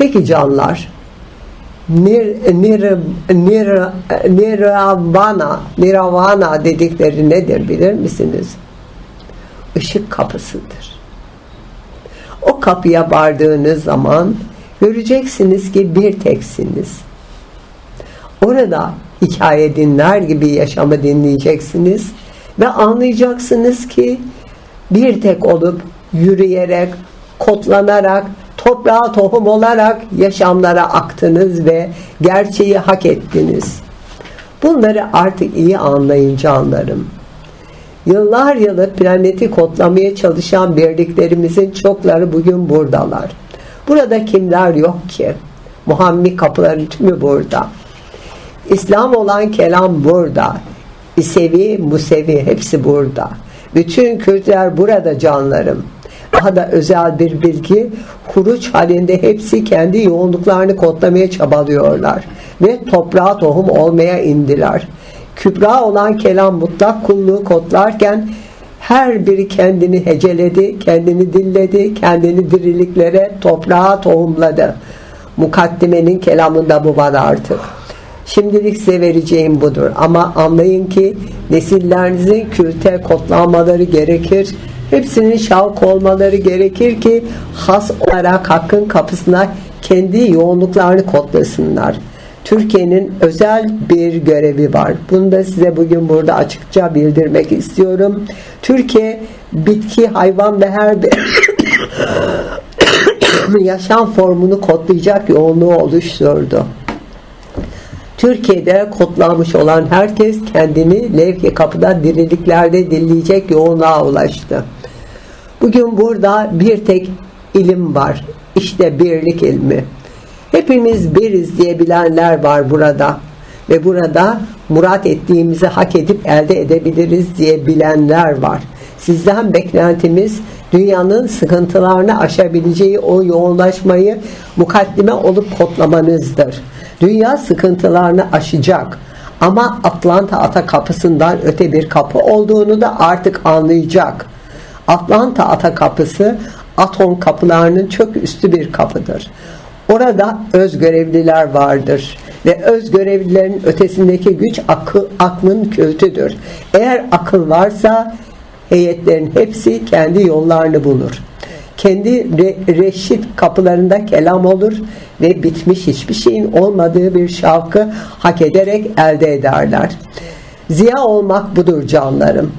Peki canlar, nir, nir, nir, nirvana, nirvana dedikleri nedir bilir misiniz? Işık kapısıdır. O kapıya vardığınız zaman göreceksiniz ki bir teksiniz. Orada hikaye dinler gibi yaşamı dinleyeceksiniz ve anlayacaksınız ki bir tek olup yürüyerek, kotlanarak, toprağa tohum olarak yaşamlara aktınız ve gerçeği hak ettiniz. Bunları artık iyi anlayın canlarım. Yıllar yılı planeti kodlamaya çalışan birliklerimizin çokları bugün buradalar. Burada kimler yok ki? Muhammed kapıların tümü burada. İslam olan kelam burada. İsevi, Musevi hepsi burada. Bütün Kürtler burada canlarım. Daha da özel bir bilgi, kuruç halinde hepsi kendi yoğunluklarını kodlamaya çabalıyorlar. Ve toprağa tohum olmaya indiler. Kübra olan kelam mutlak kulluğu kodlarken her biri kendini heceledi, kendini dilledi, kendini diriliklere, toprağa tohumladı. Mukaddimenin kelamında bu var artık. Şimdilik size vereceğim budur. Ama anlayın ki nesillerinizin külte kodlanmaları gerekir. Hepsinin şavk olmaları gerekir ki has olarak hakkın kapısına kendi yoğunluklarını kodlasınlar. Türkiye'nin özel bir görevi var. Bunu da size bugün burada açıkça bildirmek istiyorum. Türkiye bitki, hayvan ve her bir yaşam formunu kodlayacak yoğunluğu oluşturdu. Türkiye'de kodlanmış olan herkes kendini levh kapıda diriliklerde dinleyecek yoğunluğa ulaştı. Bugün burada bir tek ilim var. İşte birlik ilmi. Hepimiz biriz diyebilenler var burada. Ve burada murat ettiğimizi hak edip elde edebiliriz diye bilenler var. Sizden beklentimiz dünyanın sıkıntılarını aşabileceği o yoğunlaşmayı mukaddime olup kodlamanızdır. Dünya sıkıntılarını aşacak. Ama Atlanta ata kapısından öte bir kapı olduğunu da artık anlayacak. Atlanta ata kapısı atom kapılarının çok üstü bir kapıdır. Orada öz görevliler vardır ve öz görevlilerin ötesindeki güç akıl, aklın kültüdür. Eğer akıl varsa heyetlerin hepsi kendi yollarını bulur. Kendi re, reşit kapılarında kelam olur ve bitmiş hiçbir şeyin olmadığı bir şavkı hak ederek elde ederler. Ziya olmak budur canlarım.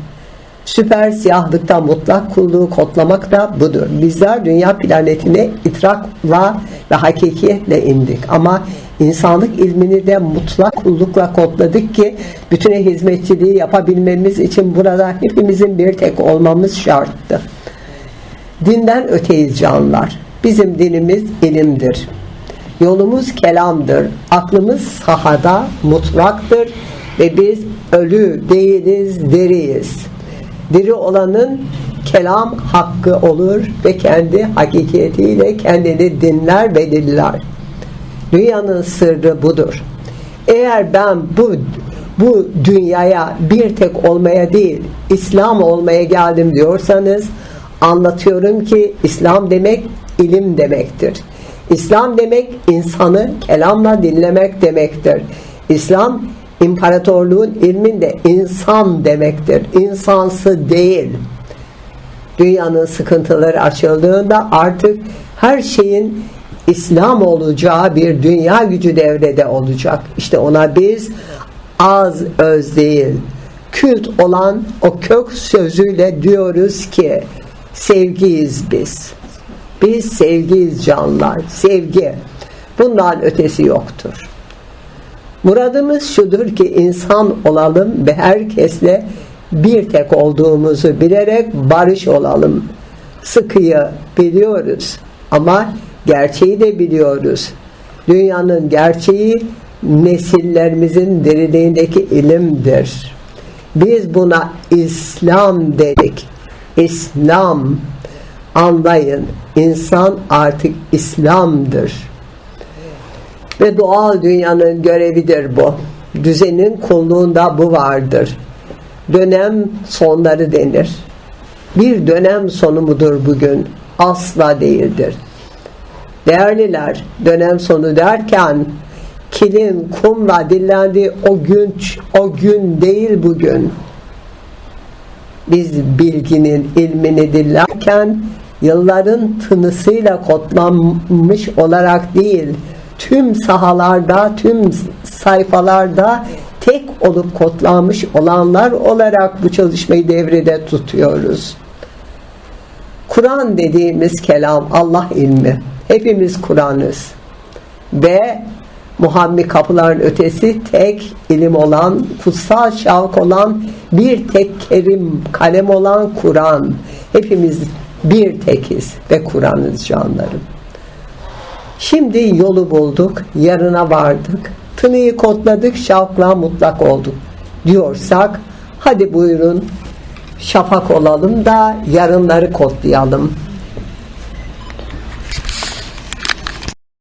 Süper siyahlıkta mutlak kulluğu kodlamak da budur. Bizler dünya planetine itrakla ve hakikiyetle indik. Ama insanlık ilmini de mutlak kullukla kodladık ki bütüne hizmetçiliği yapabilmemiz için burada hepimizin bir tek olmamız şarttı. Dinden öteyiz canlar. Bizim dinimiz ilimdir. Yolumuz kelamdır. Aklımız sahada mutlaktır ve biz ölü değiliz, diriyiz. Diri olanın kelam hakkı olur ve kendi hakikiyetiyle kendini dinler ve diller. Dünyanın sırrı budur. Eğer ben bu bu dünyaya bir tek olmaya değil, İslam olmaya geldim diyorsanız anlatıyorum ki İslam demek ilim demektir. İslam demek insanı kelamla dinlemek demektir. İslam imparatorluğun ilminde insan demektir. İnsansı değil. Dünyanın sıkıntıları açıldığında artık her şeyin İslam olacağı bir dünya gücü devrede olacak. İşte ona biz az öz değil, kült olan o kök sözüyle diyoruz ki sevgiyiz biz. Biz sevgiyiz canlar. Sevgi. Bundan ötesi yoktur. Muradımız şudur ki insan olalım ve herkesle bir tek olduğumuzu bilerek barış olalım. Sıkıyı biliyoruz ama gerçeği de biliyoruz. Dünyanın gerçeği nesillerimizin diriliğindeki ilimdir. Biz buna İslam dedik. İslam anlayın. İnsan artık İslam'dır. Ve doğal dünyanın görevidir bu. Düzenin kulluğunda bu vardır. Dönem sonları denir. Bir dönem sonu mudur bugün? Asla değildir. Değerliler, dönem sonu derken kilin kumla dillendiği o gün, o gün değil bugün. Biz bilginin ilmini dillerken yılların tınısıyla kodlanmış olarak değil, tüm sahalarda, tüm sayfalarda tek olup kodlanmış olanlar olarak bu çalışmayı devrede tutuyoruz. Kur'an dediğimiz kelam Allah ilmi. Hepimiz Kur'an'ız. Ve Muhammed kapıların ötesi tek ilim olan, kutsal şavk olan, bir tek kerim kalem olan Kur'an. Hepimiz bir tekiz ve Kur'an'ız canlarım. Şimdi yolu bulduk, yarına vardık. Tınıyı kodladık, şavkla mutlak olduk. Diyorsak, hadi buyurun şafak olalım da yarınları kodlayalım.